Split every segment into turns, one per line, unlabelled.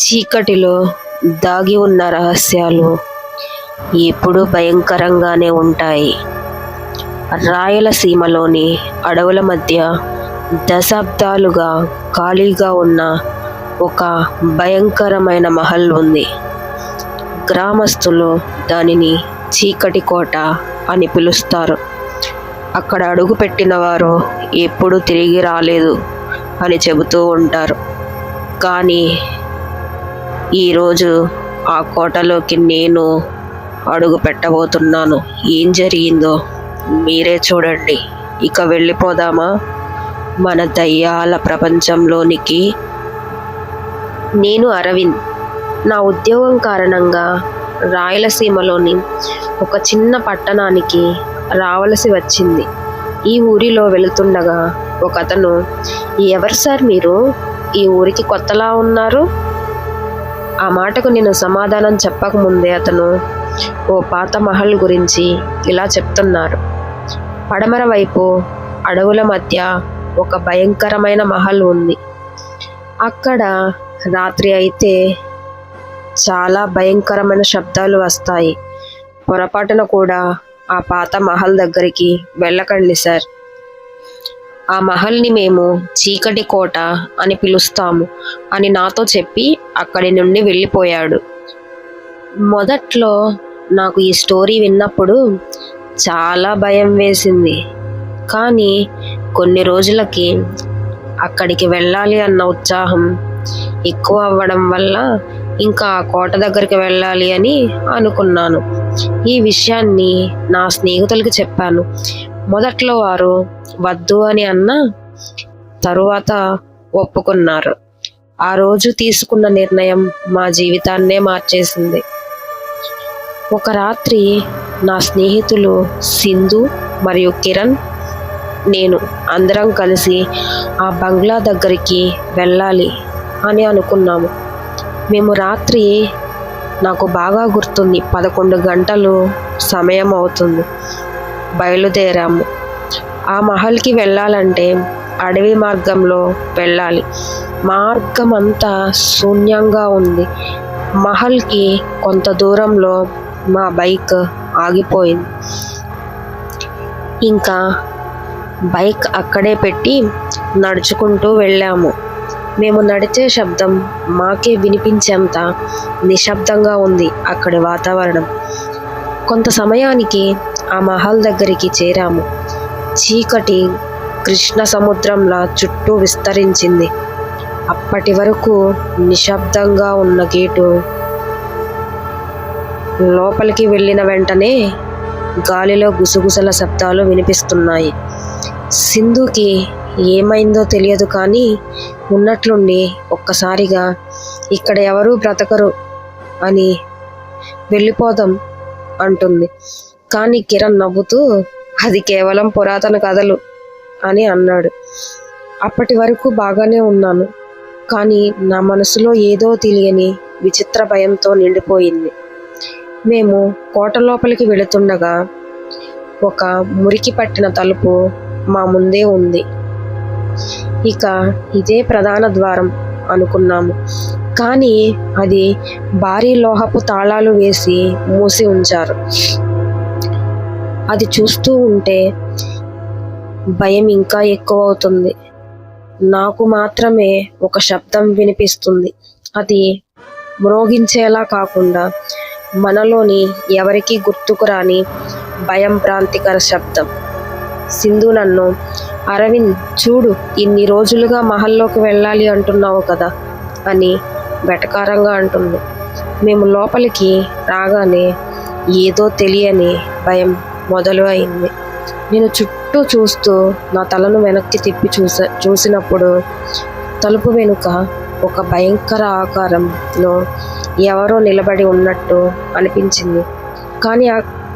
చీకటిలో దాగి ఉన్న రహస్యాలు ఎప్పుడూ భయంకరంగానే ఉంటాయి. రాయలసీమలోని అడవుల మధ్య దశాబ్దాలుగా ఖాళీగా ఉన్న ఒక భయంకరమైన మహల్ ఉంది. గ్రామస్తులు దానిని చీకటి కోట అని పిలుస్తారు. అక్కడ అడుగు పెట్టిన వారు ఎప్పుడు తిరిగి రాలేదు అని చెబుతూ ఉంటారు. కానీ ఈరోజు ఆ కోటలోకి నేను అడుగు పెట్టబోతున్నాను. ఏం జరిగిందో మీరే చూడండి. ఇక వెళ్ళిపోదామా? మన దయ్యాల ప్రపంచంలోనికి. నేను అరవింద్. నా ఉద్యోగం కారణంగా రాయలసీమలోని ఒక చిన్న పట్టణానికి రావలసి వచ్చింది. ఈ ఊరిలో వెళుతుండగా ఒక అతను ఎవరు సార్ మీరు? ఈ ఊరికి కొత్తలా ఉన్నారు? ఆ మాటకు నేను సమాధానం చెప్పకముందే అతను ఓ పాత మహల్ గురించి ఇలా చెప్తున్నారు. పడమర వైపు అడవుల మధ్య ఒక భయంకరమైన మహల్ ఉంది. అక్కడ రాత్రి అయితే చాలా భయంకరమైన శబ్దాలు వస్తాయి. పొరపాటున కూడా ఆ పాత మహల్ దగ్గరికి వెళ్ళకండి సార్. ఆ మహల్ని మేము చీకటి కోట అని పిలుస్తాము అని నాతో చెప్పి అక్కడి నుండి వెళ్ళిపోయాడు. మొదట్లో నాకు ఈ స్టోరీ విన్నప్పుడు చాలా భయం వేసింది. కానీ కొన్ని రోజులకి అక్కడికి వెళ్ళాలి అన్న ఉత్సాహం ఎక్కువ అవ్వడం వల్ల ఇంకా ఆ కోట దగ్గరికి వెళ్ళాలి అని అనుకున్నాను. ఈ విషయాన్ని నా స్నేహితులకు చెప్పాను. మొదట్లో వారు వద్దు అని అన్న తరువాత ఒప్పుకున్నారు. ఆ రోజు తీసుకున్న నిర్ణయం మా జీవితాన్నే మార్చేసింది. ఒక రాత్రి నా స్నేహితులు సింధు మరియు కిరణ్ నేను అందరం కలిసి ఆ బంగ్లా దగ్గరికి వెళ్ళాలి అని అనుకున్నాము. మేము రాత్రి నాకు బాగా గుర్తుంది పదకొండు గంటలు సమయం అవుతుంది. బయలుదేరాము. ఆ మహల్కి వెళ్ళాలంటే అడవి మార్గంలో వెళ్ళాలి. మార్గం అంతా శూన్యంగా ఉంది. మహల్కి కొంత దూరంలో మా బైక్ ఆగిపోయింది. ఇంకా బైక్ అక్కడే పెట్టి నడుచుకుంటూ వెళ్ళాము. మేము నడిచే శబ్దం మాకే వినిపించేంత నిశ్శబ్దంగా ఉంది అక్కడి వాతావరణం. కొంత సమయానికి ఆ మహల్ దగ్గరికి చేరాము. చీకటి కృష్ణ సముద్రంలా చుట్టూ విస్తరించింది. అప్పటి వరకు నిశ్శబ్దంగా ఉన్న గేటు లోపలికి వెళ్ళిన వెంటనే గాలిలో గుసగుసల శబ్దాలు వినిపిస్తున్నాయి. సింధుకి ఏమైందో తెలియదు కానీ ఉన్నట్లుండి ఒక్కసారిగా ఇక్కడ ఎవరూ బ్రతకరు అని వెళ్ళిపోదాం అంటుంది. కానీ కిరణ్ నవ్వుతూ అది కేవలం పురాతన కథలు అని అన్నాడు. అప్పటి వరకు బాగానే ఉన్నాను కానీ నా మనసులో ఏదో తెలియని విచిత్ర భయంతో నిండిపోయింది. మేము కోట లోపలికి వెళుతుండగా ఒక మురికి పట్టిన తలుపు మా ముందే ఉంది. ఇక ఇదే ప్రధాన ద్వారం అనుకున్నాము కానీ అది భారీ లోహపు తాళాలు వేసి మూసి ఉంచారు. అది చూస్తూ ఉంటే భయం ఇంకా ఎక్కువ అవుతుంది నాకు మాత్రమే ఒక శబ్దం వినిపిస్తుంది. అది మ్రోగించేలా కాకుండా మనలోని ఎవరికి గుర్తుకురాని భయం భ్రాంతికర శబ్దం. సింధు నన్ను అరవింద్ చూడు ఇన్ని రోజులుగా మహల్లోకి వెళ్ళాలి అంటున్నావు కదా అని వెటకారంగా అంటుంది. మేము లోపలికి రాగానే ఏదో తెలియని భయం మొదలు అయింది. నేను చుట్టూ చూస్తూ నా తలను వెనక్కి తిప్పి చూస చూసినప్పుడు తలుపు వెనుక ఒక భయంకర ఆకారంలో ఎవరో నిలబడి ఉన్నట్టు అనిపించింది. కానీ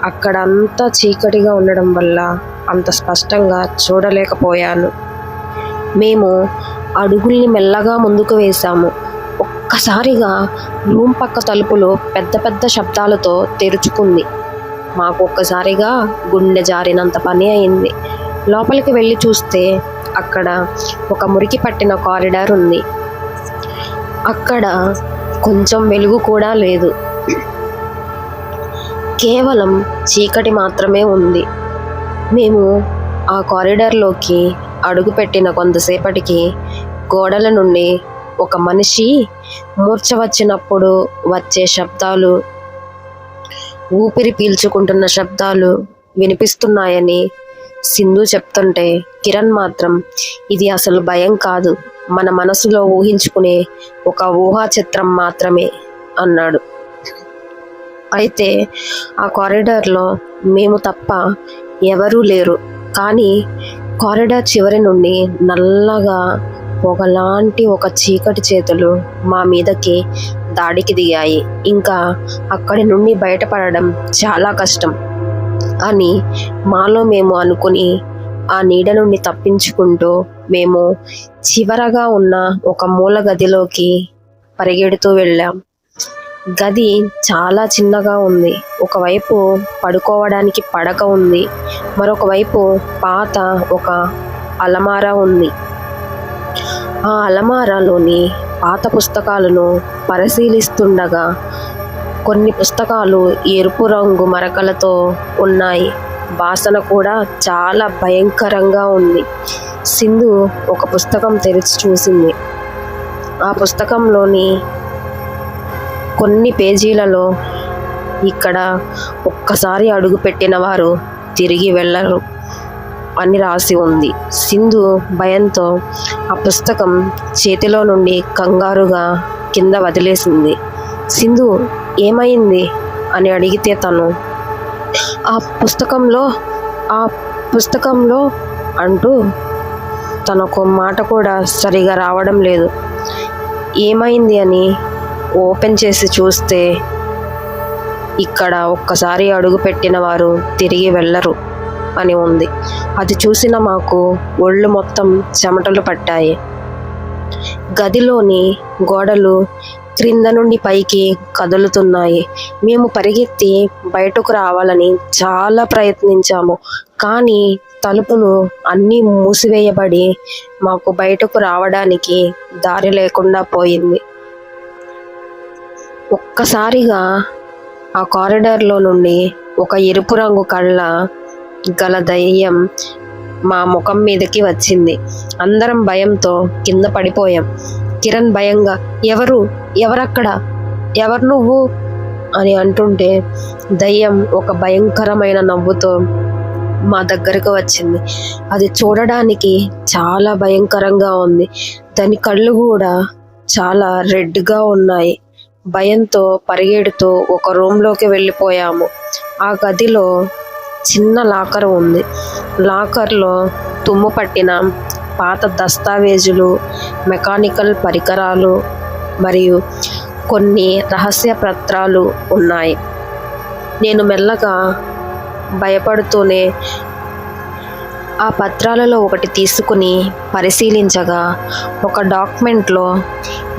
అక్కడ అంతా చీకటిగా ఉండడం వల్ల అంత స్పష్టంగా చూడలేకపోయాను. మేము అడుగుల్ని మెల్లగా ముందుకు వేశాము. ఒక్కసారిగా రూమ్ పక్క తలుపులు పెద్ద పెద్ద శబ్దాలతో తెరుచుకుంది. మాకు ఒక్కసారిగా గుండె జారినంత పని అయింది. లోపలికి వెళ్ళి చూస్తే అక్కడ ఒక మురికి పట్టిన కారిడార్ ఉంది. అక్కడ కొంచెం వెలుగు కూడా లేదు. కేవలం చీకటి మాత్రమే ఉంది. మేము ఆ కారిడార్లోకి అడుగుపెట్టిన కొంతసేపటికి గోడల నుండి ఒక మనిషి మూర్చ వచ్చినప్పుడు వచ్చే శబ్దాలు ఊపిరి పీల్చుకుంటున్న శబ్దాలు వినిపిస్తున్నాయని సింధు చెప్తుంటే కిరణ్ మాత్రం ఇది అసలు భయం కాదు. మన మనసులో ఊహించుకునే ఒక ఊహా చిత్రం మాత్రమే అన్నాడు. అయితే ఆ కారిడార్లో మేము తప్ప ఎవరూ లేరు. కానీ కారిడార్ చివరి నుండి నల్లగా పొగలాంటి ఒక చీకటి చేతులు మా మీదకి దాడికి దిగాయి. ఇంకా అక్కడి నుండి బయటపడడం చాలా కష్టం. అని మాలో మేము అనుకుని ఆ నీడ నుండి తప్పించుకుంటూ మేము చివరగా ఉన్న ఒక మూల గదిలోకి పరిగెడుతూ వెళ్ళాం. గది చాలా చిన్నగా ఉంది. ఒకవైపు పడుకోవడానికి పడక ఉంది. మరొక వైపు పాత ఒక అలమార ఉంది. ఆ అలమారాలోని పాత పుస్తకాలను పరిశీలిస్తుండగా కొన్ని పుస్తకాలు ఎరుపు రంగు మరకలతో ఉన్నాయి. వాసన కూడా చాలా భయంకరంగా ఉంది. సింధు ఒక పుస్తకం తెరిచి చూసింది. ఆ పుస్తకంలోని కొన్ని పేజీలలో ఇక్కడ ఒక్కసారి అడుగుపెట్టిన వారు తిరిగి వెళ్ళరు. అని రాసి ఉంది. సింధు భయంతో ఆ పుస్తకం చేతిలో నుండి కంగారుగా కింద వదిలేసింది. సింధు ఏమైంది? అని అడిగితే తను ఆ పుస్తకంలో ఆ పుస్తకంలో అంటూ తనకు మాట కూడా సరిగా రావడం లేదు. ఏమైంది అని ఓపెన్ చేసి చూస్తే ఇక్కడ ఒక్కసారి అడుగు పెట్టిన వారు తిరిగి వెళ్ళరు. అని ఉంది. అది చూసిన మాకు ఒళ్ళు మొత్తం చెమటలు పట్టాయి. గదిలోని గోడలు క్రింద నుండి పైకి కదులుతున్నాయి. మేము పరిగెత్తి బయటకు రావాలని చాలా ప్రయత్నించాము. కానీ తలుపులు అన్నీ మూసివేయబడి మాకు బయటకు రావడానికి దారి లేకుండా పోయింది. ఒక్కసారిగా ఆ కారిడార్లో నుండి ఒక ఎరుపు రంగు కళ్ళ గల దయ్యం మా ముఖం మీదకి వచ్చింది. అందరం భయంతో కింద పడిపోయాం. కిరణ్ భయంగా ఎవరు? ఎవరక్కడ? ఎవరు నువ్వు? అని అంటుంటే దయ్యం ఒక భయంకరమైన నవ్వుతో మా దగ్గరకు వచ్చింది. అది చూడడానికి చాలా భయంకరంగా ఉంది. దాని కళ్ళు కూడా చాలా రెడ్గా ఉన్నాయి. భయంతో పరిగెడుతూ ఒక రూమ్లోకి వెళ్ళిపోయాము. ఆ గదిలో చిన్న లాకర్ ఉంది. లాకర్లో తుమ్ము పట్టిన పాత దస్తావేజులు మెకానికల్ పరికరాలు మరియు కొన్ని రహస్య పత్రాలు ఉన్నాయి. నేను మెల్లగా భయపడుతూనే ఆ పత్రాలలో ఒకటి తీసుకుని పరిశీలించగా ఒక డాక్యుమెంట్లో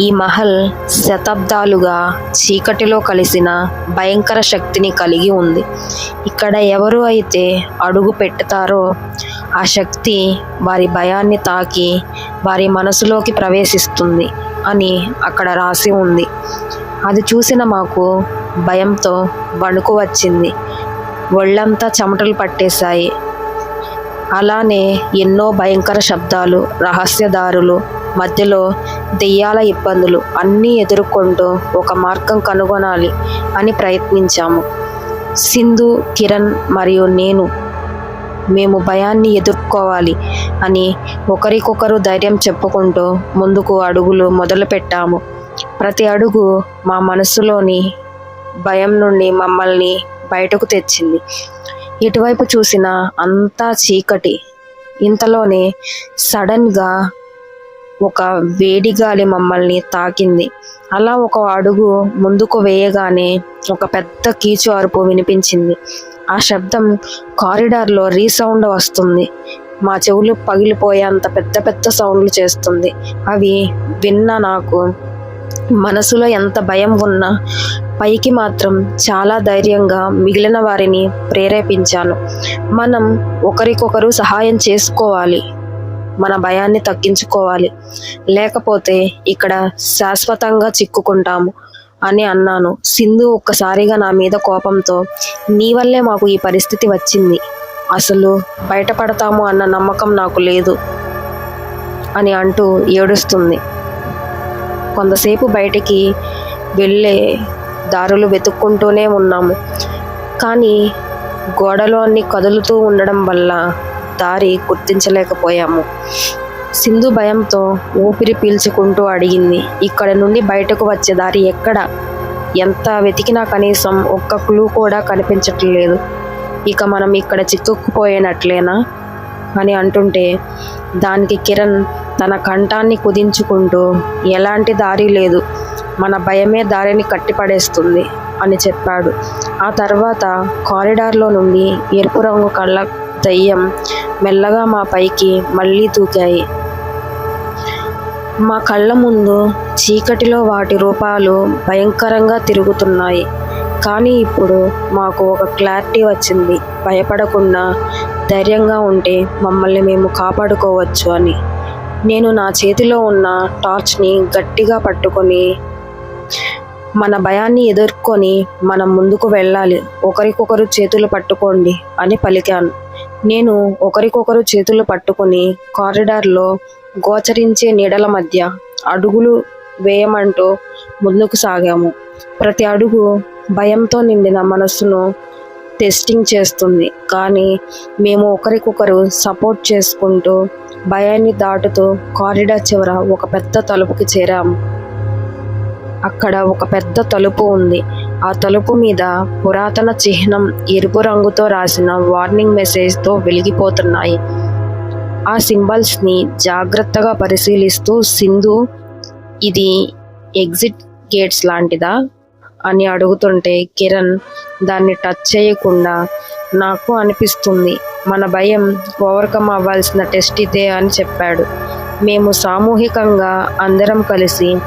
ఈ మహల్ శతాబ్దాలుగా చీకటిలో కలిసిన భయంకర శక్తిని కలిగి ఉంది. ఇక్కడ ఎవరు అయితే అడుగు పెట్టుతారో ఆ శక్తి వారి భయాన్ని తాకి వారి మనసులోకి ప్రవేశిస్తుంది అని అక్కడ రాసి ఉంది. అది చూసిన మాకు భయంతో వణుకు వచ్చింది. ఒళ్ళంతా చెమటలు పట్టేశాయి. అలానే ఎన్నో భయంకర శబ్దాలు రహస్యదారులు మధ్యలో దెయ్యాల ఇబ్బందులు అన్నీ ఎదుర్కొంటూ ఒక మార్గం కనుగొనాలి అని ప్రయత్నించాము. సింధు కిరణ్ మరియు నేను మేము భయాన్ని ఎదుర్కోవాలి అని ఒకరికొకరు ధైర్యం చెప్పుకుంటూ ముందుకు అడుగులు మొదలుపెట్టాము. ప్రతి అడుగు మా మనసులోని భయం నుండి మమ్మల్ని బయటకు తెచ్చింది. ఎటువైపు చూసినా అంతా చీకటి. ఇంతలోనే సడన్గా ఒక వేడిగాలి మమ్మల్ని తాకింది. అలా ఒక అడుగు ముందుకు వేయగానే ఒక పెద్ద కీచు అరుపు వినిపించింది. ఆ శబ్దం కారిడార్లో రీసౌండ్ వస్తుంది. మా చెవులు పగిలిపోయేంత పెద్ద పెద్ద సౌండ్లు చేస్తుంది. అవి విన్న నాకు మనసులో ఎంత భయం ఉన్నా పైకి మాత్రం చాలా ధైర్యంగా మిగిలిన వారిని ప్రేరేపించాను. మనం ఒకరికొకరు సహాయం చేసుకోవాలి. మన భయాన్ని తగ్గించుకోవాలి. లేకపోతే ఇక్కడ శాశ్వతంగా చిక్కుకుంటాము అని అన్నాను. సింధు ఒక్కసారిగా నా మీద కోపంతో నీ వల్లే మాకు ఈ పరిస్థితి వచ్చింది. అసలు బయటపడతాము అన్న నమ్మకం నాకు లేదు అని అంటూ ఏడుస్తుంది. కొంతసేపు బయటికి వెళ్ళే దారులు వెతుక్కుంటూనే ఉన్నాము. కానీ గోడలు అన్ని కదులుతూ ఉండడం వల్ల దారి గుర్తించలేకపోయాము. సింధు భయంతో ఊపిరి పీల్చుకుంటూ అడిగింది ఇక్కడ నుండి బయటకు వచ్చే దారి ఎక్కడ? ఎంత వెతికినా కనీసం ఒక్క క్లూ కూడా కనిపించట్లేదు. ఇక మనం ఇక్కడ చిక్కుకుపోయినట్లేనా? అని అంటుంటే దానికి కిరణ్ తన కంఠాన్ని కుదించుకుంటూ ఎలాంటి దారి లేదు. మన భయమే దారిని కట్టిపడేస్తుంది అని చెప్పాడు. ఆ తర్వాత కారిడార్లో నుండి ఎరుపు రంగు కళ్ళ దయ్యం మెల్లగా మా పైకి మళ్ళీ దూకాయి. మా కళ్ళ ముందు చీకటిలో వాటి రూపాలు భయంకరంగా తిరుగుతున్నాయి. కానీ ఇప్పుడు మాకు ఒక క్లారిటీ వచ్చింది. భయపడకుండా ధైర్యంగా ఉంటే మమ్మల్ని మేము కాపాడుకోవచ్చు అని. నేను నా చేతిలో ఉన్న టార్చ్ని గట్టిగా పట్టుకొని మన భయాన్ని ఎదుర్కొని మనం ముందుకు వెళ్ళాలి. ఒకరికొకరు చేతులు పట్టుకోండి అని పలికాను. నేను ఒకరికొకరు చేతులు పట్టుకొని కారిడార్లో గోచరించే నీడల మధ్య అడుగులు వేయమంటూ ముందుకు సాగాము. ప్రతి అడుగు భయంతో నిండిన మనస్సును టెస్టింగ్ చేస్తుంది. కానీ మేము ఒకరికొకరు సపోర్ట్ చేసుకుంటూ భయాన్ని దాటుతూ కారిడార్ చివర ఒక పెద్ద తలుపుకి చేరాము. అక్కడ ఒక పెద్ద తలుపు ఉంది. ఆ తలుపు మీద పురాతన చిహ్నం ఎరుపు రంగుతో రాసిన వార్నింగ్ మెసేజ్తో వెలిగిపోతున్నాయి. ఆ సింబల్స్ని జాగ్రత్తగా పరిశీలిస్తూ సింధు ఇది ఎగ్జిట్ గేట్స్ లాంటిదా? అని అడుగుతుంటే కిరణ్ దాన్ని టచ్ చేయకుండా నాకు అనిపిస్తుంది. మన భయం ఓవర్కమ్ అవ్వాల్సిన టెస్ట్ ఇదే అని చెప్పాడు. మేము సామూహికంగా అందరం కలిసి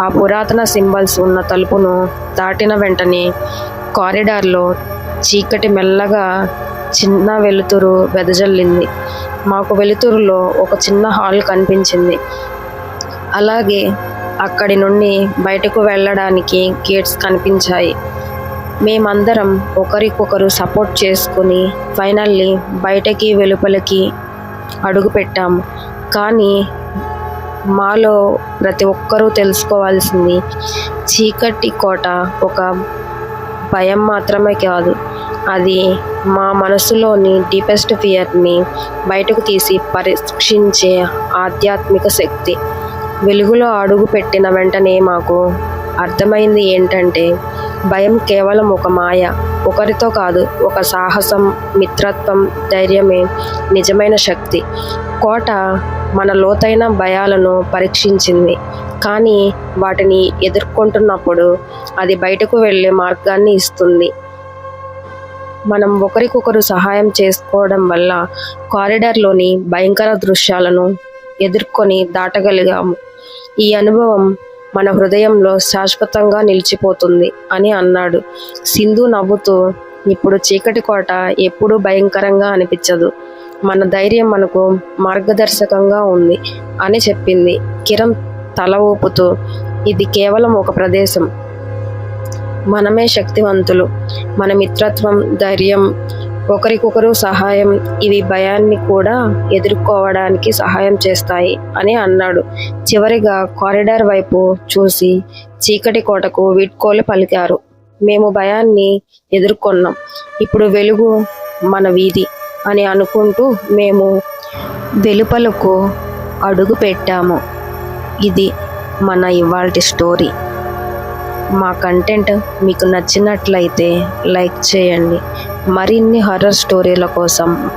ఆ పురాతన సింబల్స్ ఉన్న తలుపును దాటిన వెంటనే కారిడార్లో చీకటి మెల్లగా చిన్న వెలుతురు వెదజల్లింది. మాకు వెలుతురులో ఒక చిన్న హాల్ కనిపించింది. అలాగే అక్కడి నుండి బయటకు వెళ్ళడానికి గేట్స్ కనిపించాయి. మేమందరం ఒకరికొకరు సపోర్ట్ చేసుకుని ఫైనల్లీ బయటకి వెలుపలికి అడుగు పెట్టాము కానీ మాలో ప్రతి ఒక్కరూ తెలుసుకోవాల్సింది చీకటి కోట ఒక భయం మాత్రమే కాదు. అది మా మనసులోని డీపెస్ట్ ఫియర్ని బయటకు తీసి పరీక్షించే ఆధ్యాత్మిక శక్తి. వెలుగులో అడుగు పెట్టిన వెంటనే మాకు అర్థమైంది ఏంటంటే భయం కేవలం ఒక మాయ. ఒకరితో కాదు ఒక సాహసం మిత్రత్వం ధైర్యమే నిజమైన శక్తి. కోట మన లోతైన భయాలను పరీక్షించింది. కానీ వాటిని ఎదుర్కొంటున్నప్పుడు అది బయటకు వెళ్ళే మార్గాన్ని ఇస్తుంది. మనం ఒకరికొకరు సహాయం చేసుకోవడం వల్ల కారిడార్లోని భయంకర దృశ్యాలను ఎదుర్కొని దాటగలిగాము. ఈ అనుభవం మన హృదయంలో శాశ్వతంగా నిలిచిపోతుంది అని అన్నాడు. సింధు నవ్వుతూ ఇప్పుడు చీకటి కోట ఎప్పుడూ భయంకరంగా అనిపించదు. మన ధైర్యం మనకు మార్గదర్శకంగా ఉంది అని చెప్పింది. కిరణ్ తల ఊపుతూ ఇది కేవలం ఒక ప్రదేశం. మనమే శక్తివంతులు. మన మిత్రత్వం ధైర్యం ఒకరికొకరు సహాయం ఇవి భయాన్ని కూడా ఎదుర్కోవడానికి సహాయం చేస్తాయి అని అన్నాడు. చివరిగా కారిడార్ వైపు చూసి చీకటి కోటకు వీడ్కోలు పలికారు. మేము భయాన్ని ఎదుర్కొన్నాం. ఇప్పుడు వెలుగు మన వీధి అని అనుకుంటూ మేము వెలుపలకు అడుగు పెట్టాము. ఇది మన ఇవాల్టి స్టోరీ. మా కంటెంట్ మీకు నచ్చినట్లయితే లైక్ చేయండి. మరిన్ని హర్రర్ స్టోరీల కోసం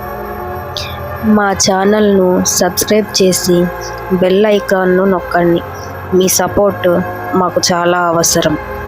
మా ఛానల్ను సబ్స్క్రైబ్ చేసి బెల్ ఐకాన్ను నొక్కండి. మీ సపోర్ట్ మాకు చాలా అవసరం.